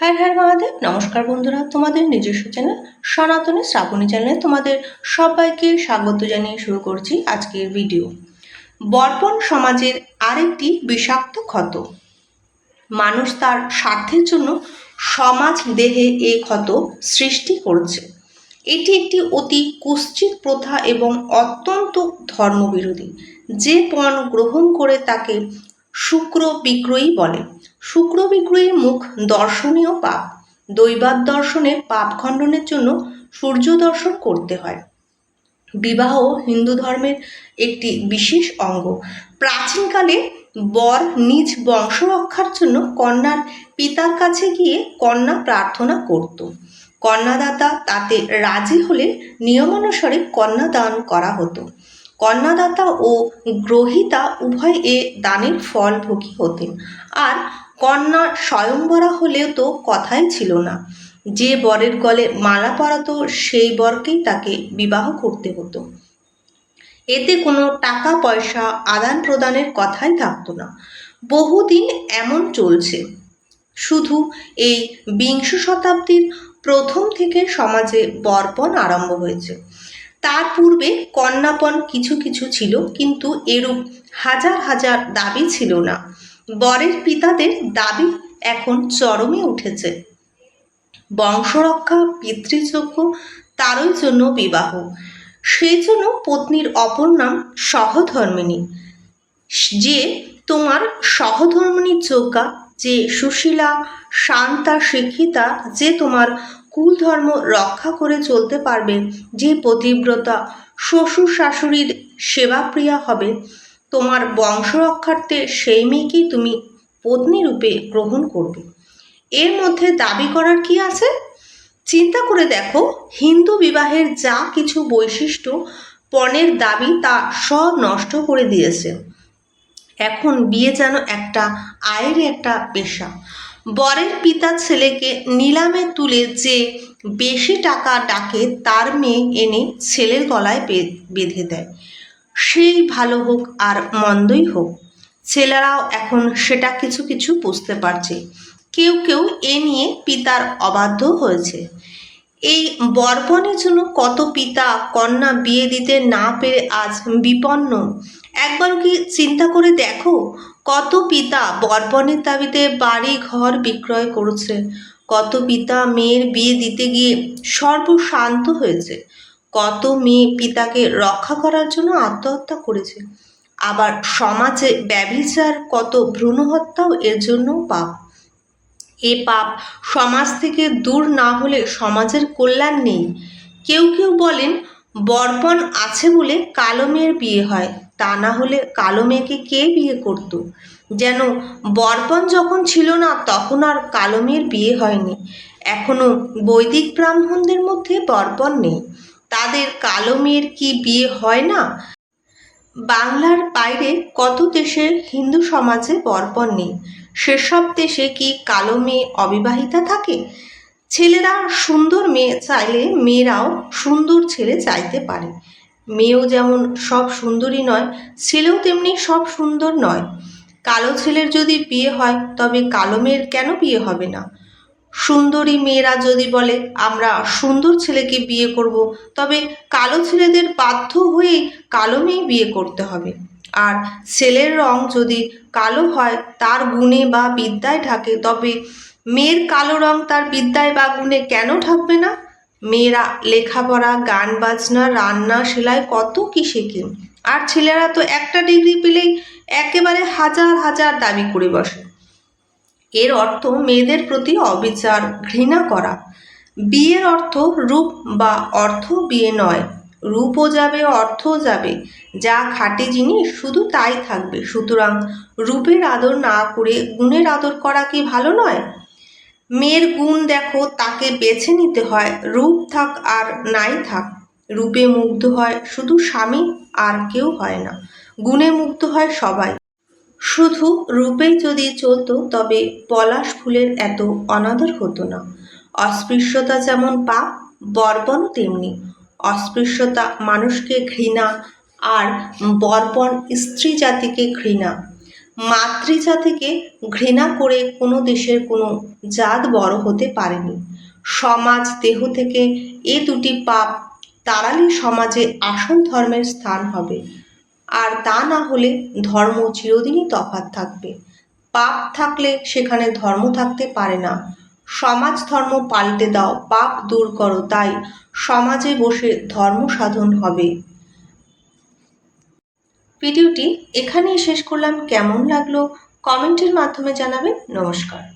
হ্যাঁ হ্যাঁ মহাদেব, নমস্কার বন্ধুরা, তোমাদের নিজস্ব চ্যানেল সনাতনী শ্রাবণী চ্যানেলে তোমাদের সবাইকে স্বাগত জানিয়ে শুরু করছি আজকের ভিডিও বর্পণ সমাজের আরেকটি বিষাক্ত ক্ষত। মানুষ তার স্বার্থের জন্য সমাজ দেহে এই ক্ষত সৃষ্টি করছে। এটি একটি অতি কুশ্চিত প্রথা এবং অত্যন্ত ধর্মবিরোধী। যে পণ গ্রহণ করে তাকে শুক্র বিক্রয়ী বলে। শুক্র বিক্রয়ীর মুখ দর্শনীয় পাপ। দৈবাত দর্শনে পাপ খণ্ডনের জন্য সূর্য দর্শন করতে হয়। বিবাহ হিন্দু ধর্মের একটি বিশেষ অঙ্গ। প্রাচীনকালে বর নিজ বংশ রক্ষার জন্য কন্যার পিতার কাছে গিয়ে কন্যা প্রার্থনা করত। কন্যাদাতা তাতে রাজি হলে নিয়মানুসারে কন্যা দান করা হতো। কন্যাদাতা ও গ্রহিতা উভয় এ দানের ফল ভোগী হতেন। আর কন্যা স্বয়ংবরা হলেও তো কথাই ছিল না। যে বরের গলে মালা পরাতো সেই বরকেই তাকে বিবাহ করতে হতো। এতে কোনো টাকা, পয়সা, আদান প্রদানের কথাই থাকতো না। বহুদিন এমন চলছে। শুধু এই বিংশ শতাব্দীর প্রথম থেকে সমাজে বর্পণ আরম্ভ হয়েছে। তার পূর্বে কন্যাপণ কিছু কিছু ছিল, কিন্তু এরূপ হাজার হাজার দাবি ছিল না। বরের পিতাদের দাবি এখন চরমে উঠেছে। বংশরক্ষা, পিতৃযজ্ঞ, তারই জন্য বিবাহ। সেই জন্য পত্নীর অপর নাম সহধর্মিণী। যে তোমার সহধর্মিণীর যোগ্যা যে সুশীলা, শান্তা, শিক্ষিতা, যে তোমার কুল ধর্ম রক্ষা করে চলতে পারবে যে পতিব্রতা শ্বশুর শাশুড়ির সেবাপ্রিয়া হবে। তোমার বংশ রক্ষার্থে সেই মেয়েকেই তুমি পত্নী রূপে গ্রহণ করবে। এর মধ্যে দাবি করার কি আছে? চিন্তা করে দেখো, হিন্দু বিবাহের যা কিছু বৈশিষ্ট্য পণের দাবি তা সব নষ্ট করে দিয়েছে। এখন বিয়ে যেন একটা আয়ের একটা পেশা। বরের পিতা ছেলেকে নিলামে তুলে যে বেশি টাকা ডাকে, তার মেয়ে এনে ছেলের গলায় বেঁধে দেয়। সেই ভালো হোক আর মন্দই হোক, ছেলেরাও এখন সেটা কিছু কিছু বুঝতে পারছে। কেউ কেউ এ নিয়ে পিতার অবাধ্য হয়েছে। এই বর্পণের জন্য কত পিতা কন্যা বিয়ে দিতে না পেরে আজ বিপন্ন? একবার কি চিন্তা করে দেখো? কত পিতা বর্পণের দাবিতে বাড়ি ঘর বিক্রয় করছে। কত পিতা মেয়ের বিয়ে দিতে গিয়ে সর্বশান্ত হয়েছে। কত মেয়ে পিতাকে রক্ষা করার জন্য আত্মহত্যা করেছে। আবার সমাজে ব্যভিচার, কত ভ্রূণ হত্যাও এর জন্য পাপ। এ পাপ সমাজ থেকে দূর না হলে সমাজের কল্যাণ নেই। কেউ কেউ বলেন, বর্পণ আছে বলে কালো মেয়ের বিয়ে হয়, তা না হলে কালো মেয়েকে কে বিয়ে করত? যেন বর্পণ যখন ছিল না, তখন আর কালো মেয়ের বিয়ে হয়নি। এখনও বৈদিক ব্রাহ্মণদের মধ্যে বর্পণ নেই। তাদের কালো মেয়ের কি বিয়ে হয় না? বাংলার বাইরে কত দেশের হিন্দু সমাজে বর্পণ নেই। সেসব দেশে কি কালো মেয়ে অবিবাহিতা থাকে? ছেলেরা সুন্দর মেয়ে চাইলে মেয়েরাও সুন্দর ছেলে চাইতে পারে। মেয়েও যেমন সব সুন্দরী নয়, ছেলেও তেমনি সব সুন্দর নয়। কালো ছেলের যদি বিয়ে হয়, তবে কালো মেয়ের কেন বিয়ে হবে না? সুন্দরী মেয়েরা যদি বলে, আমরা সুন্দর ছেলেকে বিয়ে করব তবে কালো ছেলেদের বাধ্য হয়ে কালো মেয়ে বিয়ে করতে হবে। আর ছেলের রং যদি কালো হয়, তার গুণে বা বিদ্যায় ঢাকে, তবে মেয়ের কালো রং তার বিদ্যায় বা গুণে কেন ঢাকবে না? মেয়েরা লেখাপড়া, গান বাজনা, রান্না, সেলাই কত কি? শেখে আর ছেলেরা তো একটা ডিগ্রি পেলেই একেবারে হাজার হাজার দাবি করে বসে। এর অর্থ মেয়েদের প্রতি অবিচার, ঘৃণা করা। বিয়ের অর্থ রূপ বা অর্থ বিয়ে নয়। রূপও যাবে, অর্থও যাবে। যা খাঁটি জিনিস, শুধু তাই থাকবে। সুতরাং রূপের আদর না করে গুণের আদর করা কি ভালো নয়? মেয়ের গুণ দেখো, তাকে বেছে নিতে হয়। রূপ থাক আর নাই থাক। রূপে মুগ্ধ হয় শুধু স্বামী, আর কেউ হয় না। গুণে মুগ্ধ হয় সবাই। শুধু রূপেই যদি চলতো, তবে পলাশ ফুলের এত অনাদর হতো না। অস্পৃশ্যতা যেমন পাপ, বর্বণও তেমনি। অস্পৃশ্যতা, মানুষকে ঘৃণা আর বর্বণ স্ত্রী জাতিকে ঘৃণা। মাতৃজাতিকে ঘৃণা করে কোনো দেশের কোনো জাত বড় হতে পারেনি। সমাজ দেহ থেকে এ দুটি পাপ তাড়ালে সমাজে আসল ধর্মের স্থান হবে। আর তা না হলে ধর্ম চিরদিনই তফাৎ থাকবে। পাপ থাকলে সেখানে ধর্ম থাকতে পারে না। সমাজ ধর্ম পাল্টে দাও, পাপ দূর করো, তাই সমাজে বসে ধর্ম সাধন হবে। ভিডিওটি এখানেই শেষ করলাম। কেমন লাগল? কমেন্টের মাধ্যমে জানাবেন। নমস্কার।